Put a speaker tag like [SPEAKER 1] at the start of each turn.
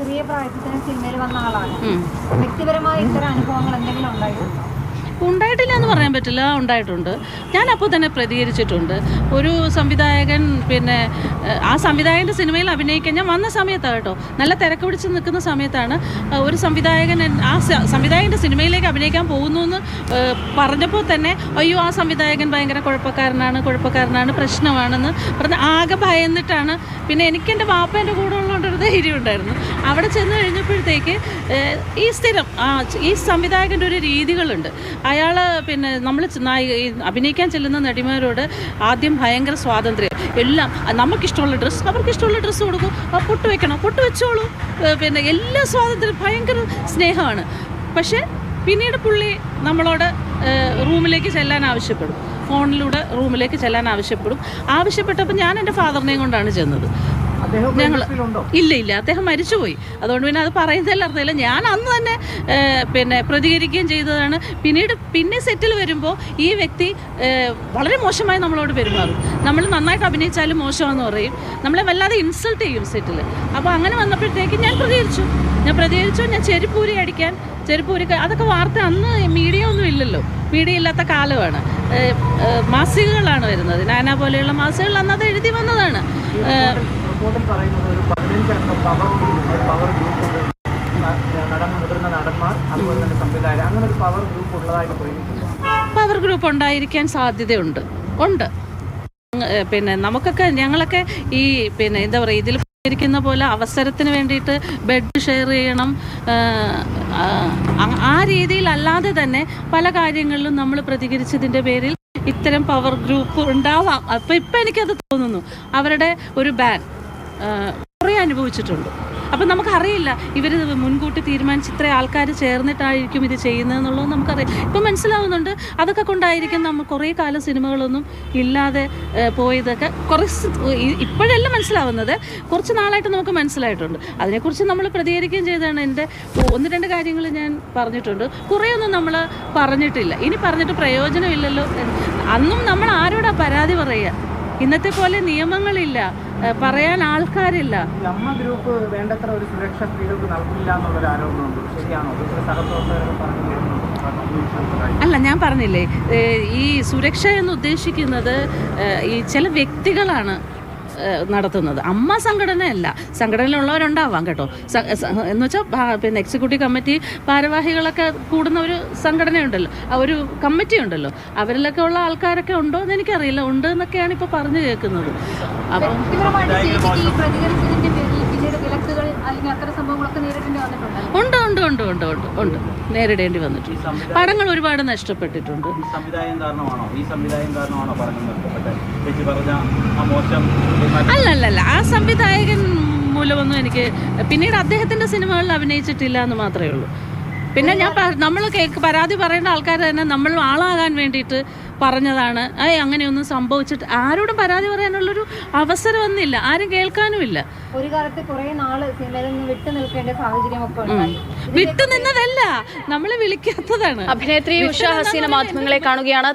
[SPEAKER 1] ചെറിയ പ്രായത്തിൽ തന്നെ സിനിമയിൽ വന്ന ആളാണ്. വ്യക്തിപരമായ ഇത്തരം അനുഭവങ്ങൾ എന്തെങ്കിലും ഉണ്ടായിട്ടുണ്ടോ
[SPEAKER 2] ഉണ്ടായിട്ടില്ല എന്ന് പറയാൻ പറ്റില്ല ഉണ്ടായിട്ടുണ്ട്. ഞാൻ അപ്പോൾ തന്നെ പ്രതികരിച്ചിട്ടുണ്ട്. ഒരു സംവിധായകൻ പിന്നെ ആ സംവിധായകന്റെ സിനിമയിൽ അഭിനയിക്കാൻ ഞാൻ വന്ന സമയത്താണ് കേട്ടോ. നല്ല തിരക്ക് പിടിച്ച് നിൽക്കുന്ന സമയത്താണ് ഒരു സംവിധായകൻ ആ സംവിധായകന്റെ സിനിമയിലേക്ക് അഭിനയിക്കാൻ പോകുന്നു എന്ന് പറഞ്ഞപ്പോൾ തന്നെ അയ്യോ ആ സംവിധായകൻ ഭയങ്കര കുഴപ്പക്കാരനാണ് കുഴപ്പക്കാരനാണ് പ്രശ്നമാണെന്ന് പറഞ്ഞ് ആകെ ഭയന്നിട്ടാണ്. പിന്നെ എനിക്ക് എന്റെ വാപ്പേന്റെ കൂടെ ഉള്ളതുകൊണ്ട് ഒരു ധൈര്യം ഉണ്ടായിരുന്നു. അവിടെ ചെന്ന് കഴിഞ്ഞപ്പോഴത്തേക്ക് ഈ സ്ഥിരം ഈ സംവിധായകന്റെ ഒരു രീതികളുണ്ട്. അയാൾ പിന്നെ നമ്മൾ അഭിനയിക്കാൻ ചെല്ലുന്ന നടിമാരോട് ആദ്യം ഭയങ്കര സ്വാതന്ത്ര്യം. എല്ലാം നമുക്കിഷ്ടമുള്ള ഡ്രസ്സ് അവർക്ക് ഇഷ്ടമുള്ള ഡ്രസ്സ് കൊടുക്കും പൊട്ട് വെക്കണം പൊട്ട് വെച്ചോളൂ. പിന്നെ എല്ലാ സ്വാതന്ത്ര്യം ഭയങ്കര സ്നേഹമാണ്. പക്ഷേ പിന്നീട് പുള്ളി നമ്മളോട് റൂമിലേക്ക് ചെല്ലാൻ ആവശ്യപ്പെടും. ഫോണിലൂടെ റൂമിലേക്ക് ചെല്ലാൻ ആവശ്യപ്പെടും. ആവശ്യപ്പെട്ടപ്പോൾ ഞാൻ എന്റെ ഫാദറിനെയും കൊണ്ടാണ് ചെന്നത്. ഞങ്ങൾ ഇല്ല ഇല്ല അദ്ദേഹം മരിച്ചുപോയി. അതുകൊണ്ട് പിന്നെ അത് പറയുന്നതിൽ അർത്ഥമില്ല. ഞാൻ അന്ന് തന്നെ പിന്നെ പ്രതികരിക്കുകയും ചെയ്തതാണ്. പിന്നീട് പിന്നെ സെറ്റിൽ വരുമ്പോൾ ഈ വ്യക്തി വളരെ മോശമായി നമ്മളോട് പെരുമാറും. നമ്മൾ നന്നായിട്ട് അഭിനയിച്ചാലും മോശമാണെന്ന് പറയും. നമ്മളെ വല്ലാതെ ഇൻസൾട്ട് ചെയ്യും സെറ്റിൽ. അപ്പോൾ അങ്ങനെ വന്നപ്പോഴത്തേക്ക് ഞാൻ പ്രതികരിച്ചു. ഞാൻ പ്രതികരിച്ചു ഞാൻ ചെരുപ്പൂരി അടിക്കാൻ ചെരുപ്പൂരി അതൊക്കെ വാർത്ത അന്ന് മീഡിയ ഒന്നും ഇല്ലല്ലോ. മീഡിയ ഇല്ലാത്ത കാലമാണ്. മാസികകളാണ് വരുന്നത്. നാനാ പോലെയുള്ള മാസികകൾ അന്ന് അത് എഴുതി വന്നതാണ്.
[SPEAKER 3] റിപ്പോർട്ടിൽ പറയുന്നത് ഒരു പതിനഞ്ചംഗ പവർ ഗ്രൂപ്പ് പവർ ഗ്രൂപ്പ് നടൻ മുതിർന്ന നടന്മാർ അതുപോലെ തന്നെ സംവിധായകർ. അങ്ങനെ ഒരു പവർ ഗ്രൂപ്പ് ഉള്ളതായിട്ട് തോന്നിയിട്ടുണ്ട്.
[SPEAKER 2] പവർ ഗ്രൂപ്പ് ഉണ്ടായിരിക്കാൻ സാധ്യതയുണ്ട്. ഉണ്ട്. പിന്നെ നമുക്കൊക്കെ ഞങ്ങളൊക്കെ ഈ പിന്നെ എന്താ പറയുക ഇതിൽ ഇരിക്കുന്ന പോലെ അവസരത്തിന് വേണ്ടിയിട്ട് ബെഡ് ഷെയർ ചെയ്യണം. ആ രീതിയിലല്ലാതെ തന്നെ പല കാര്യങ്ങളിലും നമ്മൾ പ്രതികരിച്ചതിന്റെ പേരിൽ ഇത്തരം പവർ ഗ്രൂപ്പ് ഉണ്ടാവാം. അപ്പം ഇപ്പം എനിക്കത് തോന്നുന്നു. അവരുടെ ഒരു ബാൻ കുറേ അനുഭവിച്ചിട്ടുണ്ട്. അപ്പം നമുക്കറിയില്ല ഇവർ മുൻകൂട്ടി തീരുമാനിച്ച് ഇത്ര ആൾക്കാർ ചേർന്നിട്ടായിരിക്കും ഇത് ചെയ്യുന്നതെന്നുള്ളത് നമുക്കറിയാം ഇപ്പം മനസ്സിലാവുന്നുണ്ട് അതൊക്കെ കൊണ്ടായിരിക്കും നമ്മൾ കുറേ കാലം സിനിമകളൊന്നും ഇല്ലാതെ പോയതൊക്കെ കുറച്ച് ഇപ്പോഴല്ല മനസ്സിലാവുന്നത് കുറച്ച് നാളായിട്ട് നമുക്ക് മനസ്സിലായിട്ടുണ്ട്. അതിനെക്കുറിച്ച് നമ്മൾ പ്രതികരിക്കുകയും ചെയ്തതാണ്. എന്റെ ഒന്ന് രണ്ട് കാര്യങ്ങൾ ഞാൻ പറഞ്ഞിട്ടുണ്ട്. കുറേയൊന്നും നമ്മൾ പറഞ്ഞിട്ടില്ല. ഇനി പറഞ്ഞിട്ട് പ്രയോജനമില്ലല്ലോ. അന്നും നമ്മൾ ആരോടാ പരാതി പറയുക? ഇന്നത്തെ പോലെ നിയമങ്ങളില്ല. പറയാൻ ആൾക്കാരില്ല.
[SPEAKER 3] നമ്മ ഗ്രൂപ്പ് വേണ്ടത്ര ഒരു സുരക്ഷ സ്ത്രീകൾക്ക് നൽകില്ല എന്നുള്ളൊരു ആരോപണമുണ്ട്. ശരിയാണോ?
[SPEAKER 2] അല്ല ഞാൻ പറഞ്ഞില്ലേ ഈ സുരക്ഷ എന്ന് ഉദ്ദേശിക്കുന്നത് ഈ ചില വ്യക്തികളാണ്. നടത്തുന്നത്. അമ്മ സംഘടനയല്ല. സംഘടനയിലുള്ളവരുണ്ടാവാം കേട്ടോ. എന്ന് വെച്ചാൽ പിന്നെ എക്സിക്യൂട്ടീവ് കമ്മിറ്റി ഭാരവാഹികളൊക്കെ കൂടുന്ന ഒരു സംഘടനയുണ്ടല്ലോ. ഒരു കമ്മിറ്റി ഉണ്ടല്ലോ. അവരിലൊക്കെ ഉള്ള ആൾക്കാരൊക്കെ ഉണ്ടോ എന്ന് എനിക്കറിയില്ല. ഉണ്ട് എന്നൊക്കെയാണ് ഇപ്പോൾ പറഞ്ഞു കേൾക്കുന്നത്. അപ്പം ഉണ്ട് ഉണ്ട് ഉണ്ട് ഉണ്ട് ഉണ്ട് ഉണ്ട്. നേരിടേണ്ടി വന്നിട്ടുണ്ട്. പടങ്ങൾ ഒരുപാട് നഷ്ടപ്പെട്ടിട്ടുണ്ട്.
[SPEAKER 4] ഈ സംവിധായകൻ കാരണമാണോ? ഈ സംവിധായകൻ കാരണമാണോ പറഞ്ഞു നിർത്തപ്പെട്ടത് ചേച്ചി പറഞ്ഞ ആ മോശം
[SPEAKER 2] അല്ല അല്ല അല്ല ആ സംവിധായകൻ മൂലമൊന്നും എനിക്ക് പിന്നീട് അദ്ദേഹത്തിന്റെ സിനിമകളിൽ അഭിനയിച്ചിട്ടില്ല എന്ന് മാത്രമേ ഉള്ളൂ. പിന്നെ ഞാൻ നമ്മൾ കേക്ക് പരാതി പറയേണ്ട ആൾക്കാർ തന്നെ നമ്മൾ ആളാകാൻ വേണ്ടിയിട്ട് പറഞ്ഞതാണ് ഏയ് അങ്ങനെയൊന്നും സംഭവിച്ചിട്ട് ആരോടും പരാതി പറയാനുള്ളൊരു അവസരം ഒന്നുമില്ല ആരും കേൾക്കാനുമില്ല.
[SPEAKER 1] ഒരു കാലത്ത് കുറെ നാൾ സിനിമയിൽ നിന്ന് വിട്ടു നിൽക്കേണ്ട സാഹചര്യം ഒക്കെ ഉണ്ടായി.
[SPEAKER 2] വിട്ടുനിന്നതല്ല നമ്മൾ വിളിക്കാത്തതാണ്.
[SPEAKER 5] അഭിനേത്രി ഉഷ ഹസീന മാധ്യമങ്ങളെ കാണുകയാണ്.